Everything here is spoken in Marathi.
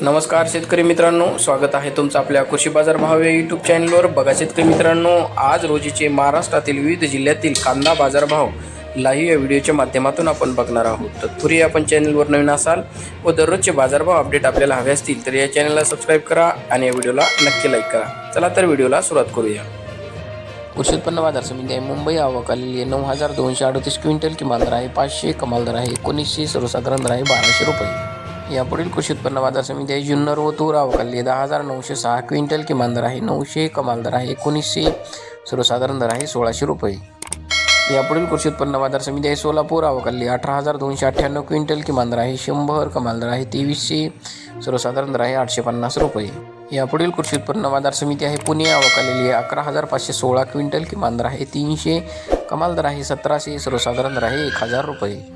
नमस्कार शेतकरी मित्रांनो स्वागत आहे तुमचं आपल्या कृषी बाजार भाव या यूट्यूब चॅनलवर बघा शेतकरी मित्रांनो आज रोजीचे महाराष्ट्रातील विविध जिल्ह्यातील कांदा बाजारभाव लाईव्ह या व्हिडिओच्या माध्यमातून आपण बघणार आहोत. तत्पूर्वी आपण चॅनलवर नवीन असाल व दररोजचे बाजारभाव अपडेट आपल्याला हवे असतील तर या चॅनलला सबस्क्राईब करा आणि या व्हिडिओला नक्की लाईक करा. चला तर व्हिडिओला सुरुवात करूया. कृषी उत्पन्न बाजार समिती आहे. मुंबई आवक आलेली आहे. नऊ हजार दोनशे अडतीस क्विंटल किमान दर आहे. पाचशे कमाल दर आहे. एकोणीसशे सर्वसाधारण दर आहे. बाराशे रुपये. यापुढील कृषी उत्पन्न बाजार समिती आहे. जुन्नर व तूर आवक दहा हजार नऊशे सहा क्विंटल किमान दर आहे. नऊशे कमाल दर आहे. एकोणीसशे सर्वसाधारण दर आहे. सोळाशे रुपये. यापुढील कृषी उत्पन्न बाजार समिती आहे. सोलापूर अवकल्ली अठरा हजार दोनशे अठ्ठ्याण्णव क्विंटल किमान दर आहे. शंभर कमाल दर आहे. तेवीसशे सर्वसाधारण दर आहे. आठशे पन्नास रुपये. यापुढील कृषी उत्पन्न बाजार समिती आहे. पुणे आवक आहे अकरा हजार पाचशे सोळा क्विंटल किमान दर आहे. तीनशे कमाल दर आहे. सतराशे सर्वसाधारण दर आहे. एक हजार रुपये.